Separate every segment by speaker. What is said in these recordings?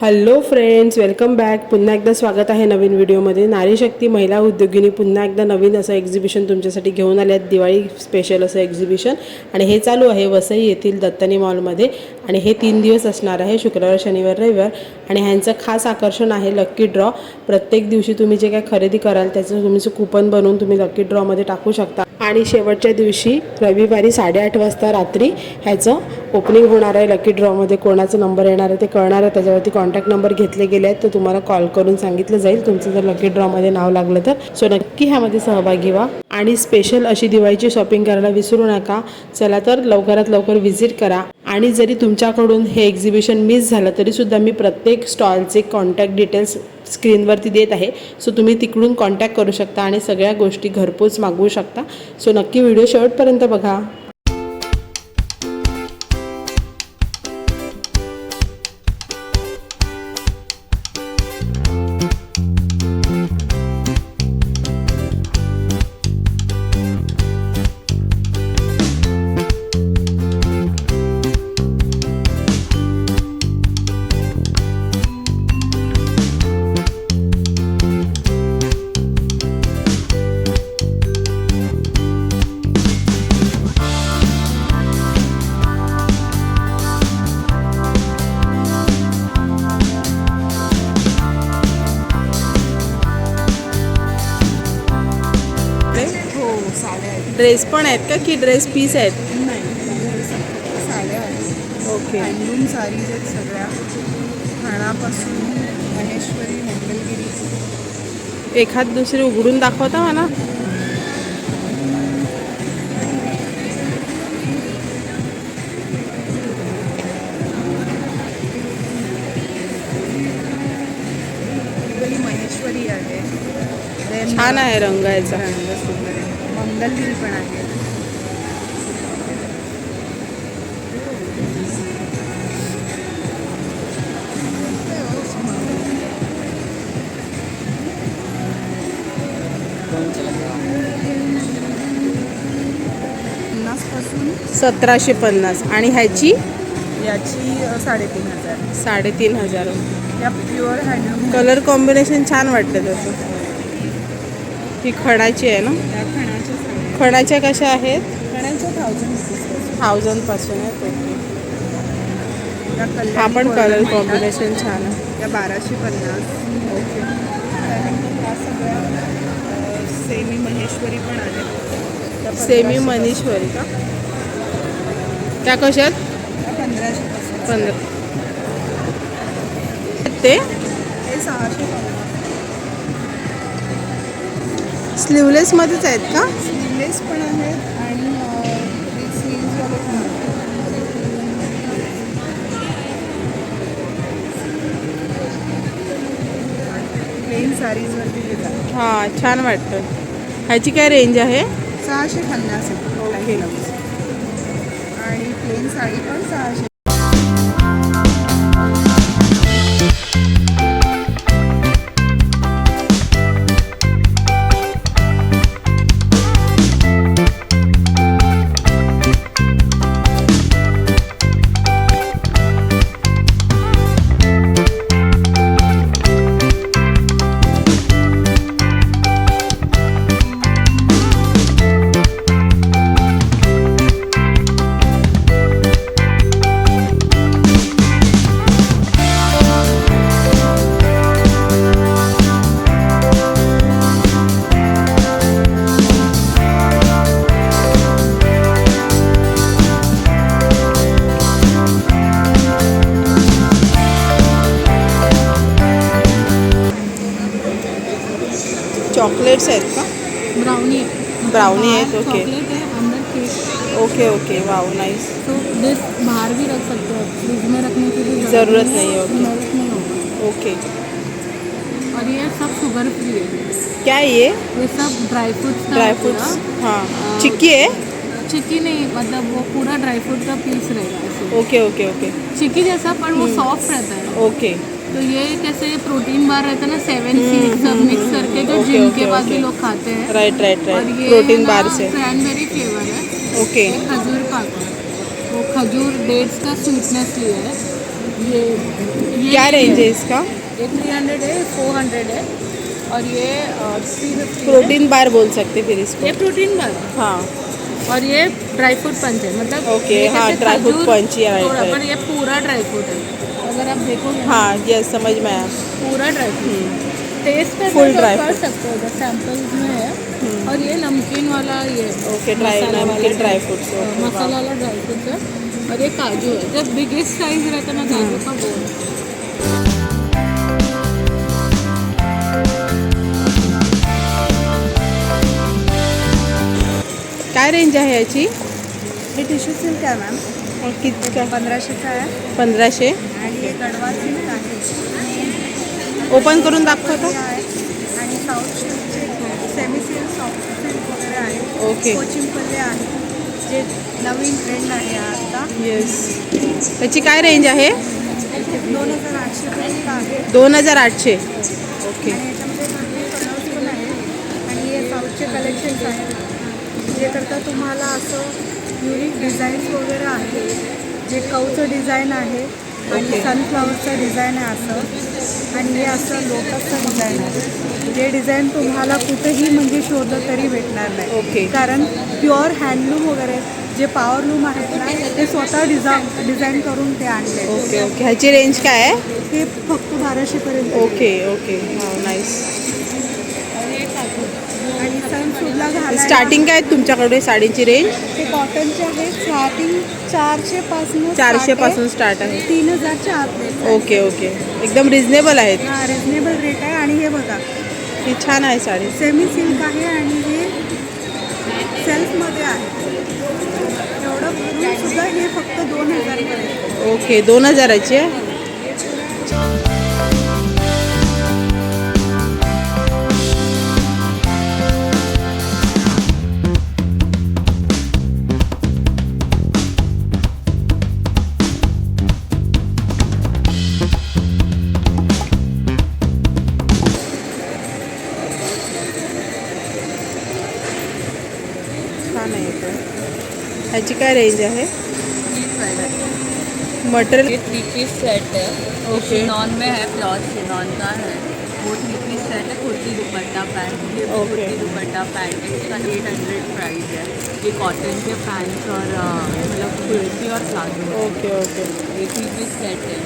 Speaker 1: Hello friends welcome back पुन्हा एकदा स्वागत आहे नवीन व्हिडिओमध्ये. नारी शक्ती महिला उद्योगिनी पुन्हा एकदा नवीन असं एक्झिबिशन तुमच्यासाठी घेऊन आले आहेत. दिवाळी स्पेशल असं एक्झिबिशन आणि हे चालू आहे वसई येथील दत्तनी मॉलमध्ये आणि हे तीन दिवस असणार आहे शुक्रवार शनिवार रविवार. आणि ह्यांचं खास आकर्षण आहे लक्की ड्रॉ प्रत्येक दिवशी तुम्ही जे काय खरेदी कराल त्याचं तुमचं कुपन बनवून तुम्ही लक्की ड्रॉमध्ये टाकू शकता. आणि शेवटच्या दिवशी रविवारी साडेआठ वाजता रात्री ह्याचं ओपनिंग होणार आहे. लकी ड्रॉमध्ये कोणाचा नंबर येणार आहे ते कळणार आहे. त्याच्यावरती कॉन्टॅक्ट नंबर घेतले गेले आहेत. तर तुम्हाला कॉल करून सांगितलं जाईल. तुमचं जर लकी ड्रॉमध्ये नाव लागलं तर. सो नक्की ह्यामध्ये सहभागी व्हा. आणि स्पेशल अशी दिवाळीची शॉपिंग करायला विसरू नका. चला तर लवकरात लवकर व्हिजिट करा. आणि जरी तुमच्याकडून हे एक्झिबिशन मिस झालं तरीसुद्धा मी प्रत्येक स्टॉलचे कॉन्टॅक्ट डिटेल्स स्क्रीनवरती देत आहे. सो तुम्ही तिकडून कॉन्टॅक्ट करू शकता आणि सगळ्या गोष्टी घरपोच मागवू शकता. सो नक्की व्हिडिओ शेवटपर्यंत बघा. ड्रेस पण आहेत का की ड्रेस पीस आहेत?
Speaker 2: साड्या
Speaker 1: ओके
Speaker 2: हँडलूम आहेत सगळ्या. महेश्वरी मंगलगिरी.
Speaker 1: एखाद दुसरी उघडून दाखवता मला
Speaker 2: महेश्वरी आहे.
Speaker 1: छान आहे रंग याचा.
Speaker 2: रंग सुंदर आहे. मंगलगिरी पण आहे.
Speaker 1: सतराशे पन्नास. आणि ह्याची?
Speaker 2: याची साडेतीन हजार.
Speaker 1: साडेतीन हजार.
Speaker 2: या प्युअर हँडलूम
Speaker 1: कलर कॉम्बिनेशन छान वाटतं त्याचं. ही खणाची आहे ना?
Speaker 2: खणाच्या
Speaker 1: कशा आहेत?
Speaker 2: थाउजंड
Speaker 1: थाउजंडपासून आहेत हा पण कलर. कॉम्बिनेशन छान आहे.
Speaker 2: बाराशे पन्नास.
Speaker 1: ओके.
Speaker 2: सेमी महेश्वरी पण त्या
Speaker 1: सेमी मनीश्वरी का? त्या कशात?
Speaker 2: पासून- पंधराशे पासून.
Speaker 1: पंधरा ते?
Speaker 2: सहाशे
Speaker 1: स्लीवलेसमध्येच आहेत का?
Speaker 2: स्लीवलेस पण आहेत आणि प्लेन
Speaker 1: हां छान वाटतं. ह्याची काय रेंज आहे?
Speaker 2: सहाशे पन्नास आहे.
Speaker 1: ओके.
Speaker 2: आणि प्लेन साडी पण सहाशे
Speaker 1: चॉकलेट्स आहेत का
Speaker 3: ब्राउनी
Speaker 1: ब्राउनी ओके
Speaker 3: चॉकलेट है cake
Speaker 1: okay okay wow nice
Speaker 3: तो दिस बाहर भी रख सकते हो फ्रिज में रखने की भी
Speaker 1: ज़रूरत नहीं है, ओके।
Speaker 3: होगा।
Speaker 1: ओके
Speaker 3: और ये सब शुगर फ्री है।
Speaker 1: क्या है ये?
Speaker 3: ये सब ड्राई फ्रूट्स
Speaker 1: ड्राई
Speaker 3: है
Speaker 1: फ्रूट्स हाँ. चिक्की है?
Speaker 3: चिक्की नहीं मतलब वो पूरा ड्राई फ्रूट का पीस रहेगा।
Speaker 1: ओके ओके ओके
Speaker 3: चिक्की जैसा पर वो सॉफ्ट रहता है।
Speaker 1: ओके
Speaker 3: तो ये कैसे प्रोटीन बार रहता है ना सेवन सीड सब मिक्स करके जो जिम के बाद भी लोग खाते हैं।
Speaker 1: राइट राइट
Speaker 3: और
Speaker 1: राइट
Speaker 3: ये
Speaker 1: प्रोटीन बार से.
Speaker 3: क्रैनबेरी फ्लेवर है।
Speaker 1: ओके
Speaker 3: खजूर पाक है। वो खजूर डेट्स का स्वीटनेस लिए है। ये ये
Speaker 1: क्या रेंज है इसका?
Speaker 3: ये थ्री हंड्रेड है फोर हंड्रेड है। और ये थ्री फिफ्टी
Speaker 1: प्रोटीन बार बोल सकते फिर इसको.
Speaker 3: ये प्रोटीन बार
Speaker 1: हाँ.
Speaker 3: और ये ड्राई फ्रूट पंच है। मतलब
Speaker 1: ओके, हाँ, ड्राई फ्रूट पंच, ये
Speaker 3: पूरा ड्राई फ्रूट है। अगर आप देखोगे
Speaker 1: हाँ यस समझ में आया।
Speaker 3: पूरा ड्राई फ्रूट टेस्ट पे
Speaker 1: Full
Speaker 3: तो
Speaker 1: dry
Speaker 3: कर सकते हो इधर सैम्पल्स में है। और ये नमकीन वाला ये
Speaker 1: ओके ड्राई नमकीन ड्राई फ्रूट्स
Speaker 3: हाँ, मसाला वाला ड्राई फ्रूट है। और ये काजू है जब बिगेस्ट साइज़ रहता है ना काजू का वो। है।
Speaker 1: काय रेंज आहे याची
Speaker 2: हे टिश्यू सिल्क आहे मॅम
Speaker 1: किती का
Speaker 2: पंधराशेचं आहे.
Speaker 1: पंधराशे.
Speaker 2: आणि सिल्क आहे.
Speaker 1: ओपन करून दाखवता?
Speaker 2: हे आहे. आणि साऊथ सिल्कचे सेमी सिल्क सॉफ्ट सिल्क वगैरे आहे.
Speaker 1: ओके.
Speaker 2: आहे. जे नवीन ट्रेंड आहे आता.
Speaker 1: येस त्याची काय रेंज आहे?
Speaker 2: दोन हजार आठशे आहे.
Speaker 1: दोन हजार आठशे. ओके
Speaker 2: आणि हे साऊथचे कलेक्शन्स आहेत. जे करता तुम्हाला असं युनिक डिझाईन्स वगैरे आहे जे कवचं डिझाईन आहे आणि. सनफ्लावरचं डिझाईन आहे असं. आणि हे असं लोटसचं डिझाईन आहे. जे डिझाईन तुम्हाला कुठेही म्हणजे शोधलं तरी भेटणार नाही.
Speaker 1: ओके.
Speaker 2: कारण प्युअर हँडलूम वगैरे जे पॉवरलूम आहेत ना ते स्वतः डिझा डिझाईन करून ते आणले.
Speaker 1: ओके ओके ह्याची रेंज काय आहे?
Speaker 2: ते फक्त बाराशेपर्यंत.
Speaker 1: ओके ओके हा नाईस स्टार्टिंग काय आहे तुमच्याकडे साडीची रेंज
Speaker 2: ते कॉटनचे आहेत. स्टार्टिंग चारशे पासून
Speaker 1: चारशे पासून स्टार्ट आहे.
Speaker 2: तीन हजारच्या आत
Speaker 1: ओके ओके एकदम रिझनेबल आहेत.
Speaker 2: हा रिजनेबल रेट आहे. आणि हे बघा
Speaker 1: ही छान आहे साडी.
Speaker 2: सेमी सिल्क आहे आणि हे सेल्फमध्ये आहे. एवढं भरून सुद्धा हे फक्त दोन हजारपर्यंत
Speaker 1: ओके दोन हजाराची आहे. ह्याची काय रेंज आहे? मटर
Speaker 4: ये थ्री पीस सेट है
Speaker 1: ओके।
Speaker 4: नॉन में है प्लॉट नॉन का है. वो थ्री पीस सेट है कुर्ती दुपट्टा पैंट ये कुर्ती दुपट्टा पैंट है. इसका एट हंड्रेड प्राइस है. ये कॉटन के पैंट्स और मतलब कुर्ती और प्लाजो
Speaker 1: ओके ओके
Speaker 4: ये थ्री पीस सेट है।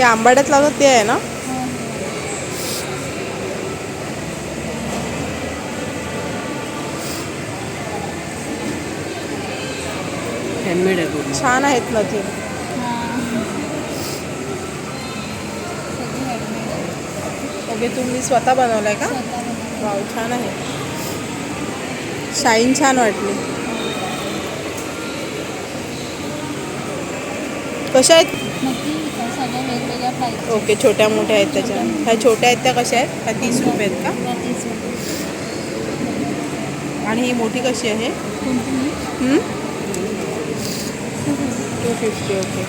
Speaker 1: ते आंबाड्यात लावतात ते आहे ना?
Speaker 4: हैंडमेड है
Speaker 1: छान आहेत ना ते. ओके तुम्ही स्वतः बनवलाय का? वाव छान आहे. शाईन छान वाटली. कशा आहेत?
Speaker 3: वेगवेगळ्या प्राईस
Speaker 1: ओके छोट्या मोठ्या आहेत त्याच्या. ह्या छोट्या आहेत त्या कशा आहेत? ह्या तीस रुपये आहेत का? आणि ही मोठी कशी आहे? टू फिफ्टी ओके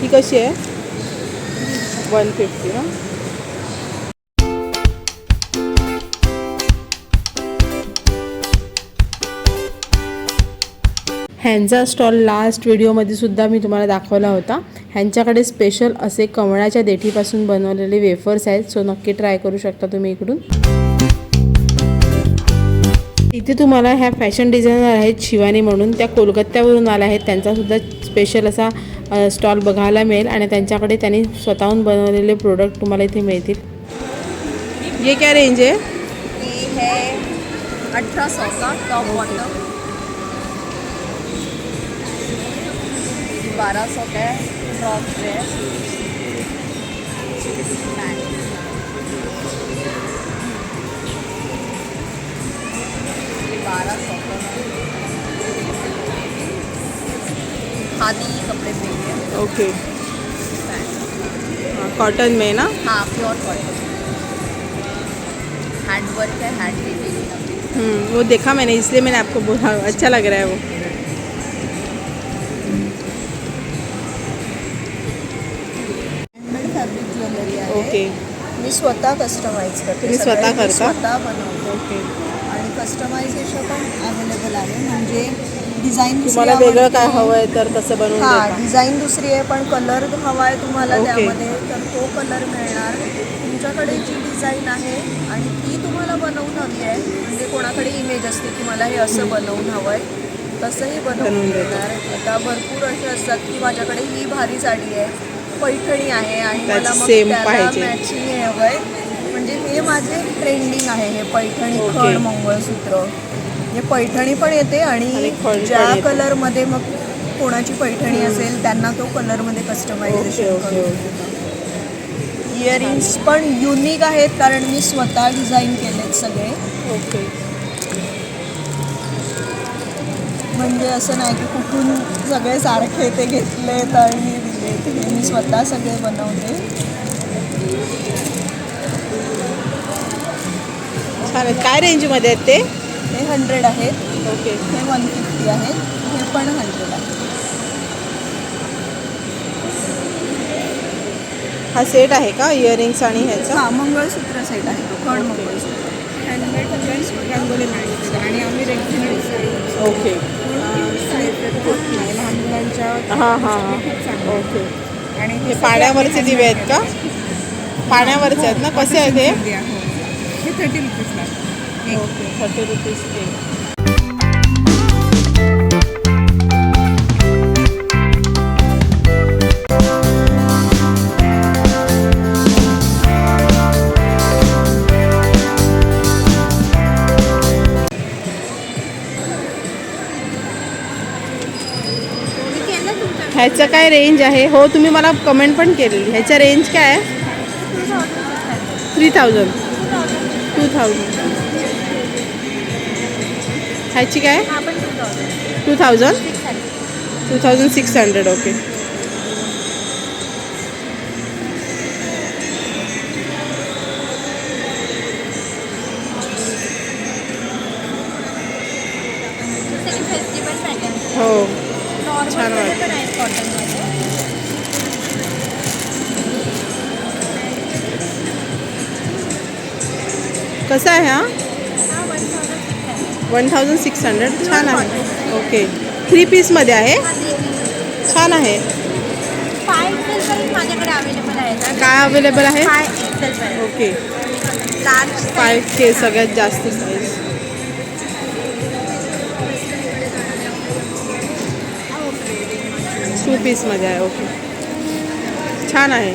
Speaker 1: ही कशी आहे? वन फिफ्टी ना ह्यांचा स्टॉल लास्ट व्हिडिओमध्ये सुद्धा मी तुम्हाला दाखवला होता. ह्यांच्याकडे स्पेशल असे कमळाच्या देठीपासून बनवलेले वेफर्स आहेत. सो नक्की ट्राय करू शकता तुम्ही इकडून. इथे तुम्हाला ह्या फॅशन डिझायनर आहेत शिवानी म्हणून. त्या कोलकात्यावरून आल्या आहेत. त्यांचासुद्धा स्पेशल असा स्टॉल बघायला मिळेल आणि त्यांच्याकडे त्यांनी स्वतःहून बनवलेले प्रोडक्ट तुम्हाला इथे मिळतील. ये क्या रेंज आहे?
Speaker 4: अठरा सौ का टॉप बारह सौ का टॉप ड्रेस बारह सौ का खादी कपड़े देंगे
Speaker 1: ओके कॉटन में ना?
Speaker 4: हाँ प्योर कॉटन हैंड वर्क है हैंड
Speaker 1: हम्म, वो देखा मैंने इसलिए मैंने आपको बोला अच्छा लग रहा है वो।
Speaker 2: मी स्वतः कस्टमाइज करते.
Speaker 1: स्वतः
Speaker 2: मी
Speaker 1: करता?
Speaker 2: स्वतः बनवते.
Speaker 1: ओके.
Speaker 2: आणि कस्टमायझेशन पण अवेलेबल आहे. म्हणजे डिझाईन
Speaker 1: तुम्हाला वेगळं काय हवं आहे तर तसं बनवून
Speaker 2: हां डिझाईन दुसरी आहे पण कलर हवा आहे तुम्हाला. त्यामध्ये तर तो कलर मिळणार. तुमच्याकडे जी डिझाईन आहे आणि ती तुम्हाला बनवून हवी आहे म्हणजे कोणाकडे इमेज असते की मला हे असं बनवून हवं आहे तसंही बनवून. मिळणार आता भरपूर असे असतात की माझ्याकडे ही भारी साडी आहे. पैठणी आहे आणि मला मग त्याला
Speaker 1: पाहिजे.
Speaker 2: मॅचिंग हे हवं आहे म्हणजे हे माझे ट्रेंडिंग आहे हे पैठणी. खड मंगळसूत्र. हे पैठणी पण येते
Speaker 1: आणि
Speaker 2: आणि
Speaker 1: खड पण
Speaker 2: ज्या
Speaker 1: येते.
Speaker 2: कलरमध्ये मग कोणाची पैठणी असेल त्यांना तो कलरमध्ये
Speaker 1: ओके
Speaker 2: कस्टमायझेशन
Speaker 1: ओके
Speaker 2: करू
Speaker 1: ओके
Speaker 2: इयरिंग्स पण युनिक आहेत कारण मी स्वतः डिझाईन केलेत सगळे.
Speaker 1: ओके
Speaker 2: म्हणजे असं नाही की कुठून सगळे सारखे ते घेतलेत आणि दिलेत. हे मी स्वतः सगळे बनवते.
Speaker 1: छान काय रेंजमध्ये आहेत ते?
Speaker 2: हे हंड्रेड आहेत.
Speaker 1: ओके
Speaker 2: हे वन फिफ्टी आहेत हे पण हंड्रेड आहे.
Speaker 1: हा सेट आहे का? इयरिंग्स आणि ह्याचा?
Speaker 2: हां मंगळसूत्र सेट आहे. तो खड मंगळसूत्र. हँडमेड रंगोली मॅट आणि आम्ही रेग्युलर
Speaker 1: ओके.
Speaker 2: लहान मुलांच्या
Speaker 1: हां हां. हां ओके.
Speaker 2: आणि
Speaker 1: हे पाण्यावरचे दिवे आहेत का? पाण्यावरचे आहेत ना? कसे आहेत हे?
Speaker 2: हे थर्टी रुपीजला
Speaker 1: ओके थर्टी रुपीज ह्याचं काय रेंज आहे? हो तुम्ही मला कमेंट पण केलेली. ह्याच्या रेंज काय आहे? थ्री थाउजंड टू थाउजंड ह्याची काय? Two thousand two thousand six hundred okay कसं आहे हा? वन थाउजंड सिक्स हंड्रेड छान आहे. ओके थ्री पीसमध्ये आहे? छान आहे. काय अवेलेबल आहे? ओके फाय के सगळ्यात जास्त साईज टू पीसमध्ये आहे ओके छान आहे.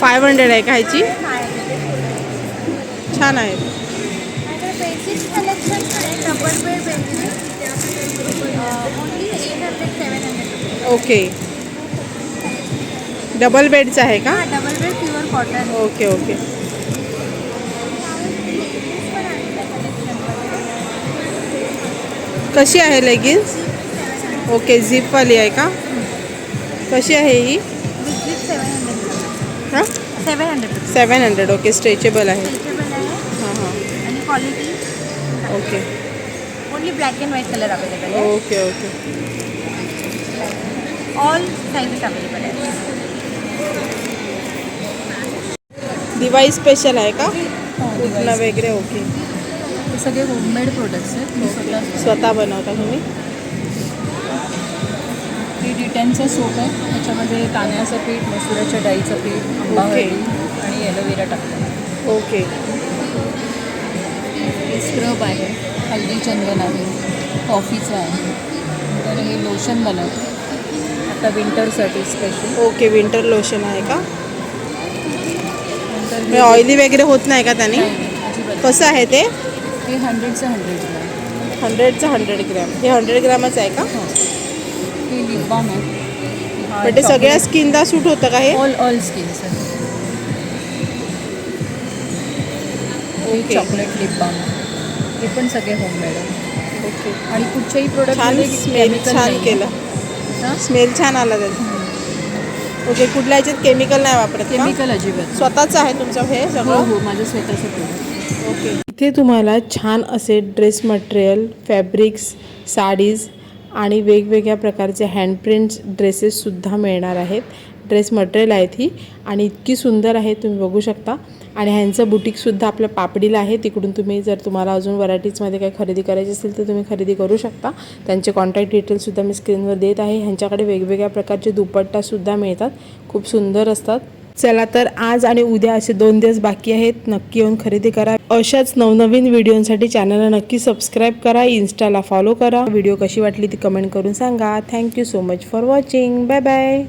Speaker 1: फाईव्ह हंड्रेड आहे का ह्याची? छान आहे. ओके डबल बेडचं आहे का?
Speaker 5: Double bed pure cotton
Speaker 1: okay okay कशी आहे लेगिन्स ओके झिपवाली आहे का? कशी आहे ही?
Speaker 5: सेवन हंड्रेड
Speaker 1: हाँ
Speaker 5: seven hundred
Speaker 1: seven hundred okay stretchable आहे. हाँ. हाँ
Speaker 5: आणि quality
Speaker 1: okay
Speaker 5: only black and white colour available आहे.
Speaker 1: Okay okay
Speaker 5: all sizes available आहे.
Speaker 1: दिवाळी स्पेशल आहे का? कुठलं वगैरे ओके
Speaker 2: हे सगळे होममेड प्रोडक्ट्स आहेत. स्वतः
Speaker 1: स्वतः बनवता तुम्ही?
Speaker 3: हे डिटॅनचं सोप आहे. त्याच्यामध्ये तांदळाचं पीठ मसुराच्या डाळीचं पीठ आंबा. हळदी आणि एलोवेरा टाकतात
Speaker 1: ओके.
Speaker 3: हे स्क्रब आहे हल्दी चंदन आहे कॉफीचं आहे. तर हे लोशन बनवतं. आता विंटरसाठी स्पेशल
Speaker 1: ओके विंटर लोशन आहे का?
Speaker 3: नंतर
Speaker 1: हे ऑइली वगैरे होत नाही का त्याने?
Speaker 3: अजिबात.
Speaker 1: कसं आहे ते?
Speaker 3: हे हंड्रेडचं हंड्रेड ग्रॅम
Speaker 1: हंड्रेडचं हंड्रेड ग्रॅम हे हंड्रेड ग्रॅमच आहे का?
Speaker 3: हे लिप बाम आहे.
Speaker 1: पण ते सगळ्या स्किनला सूट होतं का हे?
Speaker 3: ऑल ऑल स्किन्स हे
Speaker 1: ओके.
Speaker 3: चॉकलेट लिप बाम हे पण सगळे होममेड आहे.
Speaker 1: ओके
Speaker 3: आणि कुठच्याही प्रोडक्ट
Speaker 1: छान स्मेल छान केलं. स्मेल छान आला त्याचा. ओके कुठल्या ह्याच्यात केमिकल नाही वापरत का?
Speaker 3: केमिकल अजिबात
Speaker 1: स्वतःच आहे तुमचं हे
Speaker 3: हो
Speaker 1: सगळं?
Speaker 3: हो माझं स्वतःचं प्रोडक्ट
Speaker 1: ओके इथे तुम्हाला छान असे ड्रेस मटेरियल फॅब्रिक्स साडीज आणि वेगवेगळ्या प्रकारचे हँडप्रिंट्स ड्रेसेससुद्धा मिळणार आहेत. ड्रेस मटेरियल आहेत ही आणि इतकी सुंदर आहे तुम्ही बघू शकता. आणि ह्यांचं बुटीकसुद्धा आपल्या पापडीला आहे. तिकडून तुम्ही जर तुम्हाला अजून व्हरायटीजमध्ये काही खरेदी करायची असेल तर तुम्ही खरेदी करू शकता. त्यांचे कॉन्टॅक्ट डिटेल्ससुद्धा मी स्क्रीनवर देत आहे. ह्यांच्याकडे वेगवेगळ्या प्रकारचे दुपट्टासुद्धा मिळतात. खूप सुंदर असतात. चला तर आज आणि उद्या असे दोन दिवस बाकी आहेत. नक्की येऊन खरेदी करा. अशाच नवनवीन व्हिडिओसाठी चॅनलला नक्की सबस्क्राईब करा. इन्स्टाला फॉलो करा. व्हिडिओ कशी वाटली ती कमेंट करून सांगा. Thank you so much for watching bye bye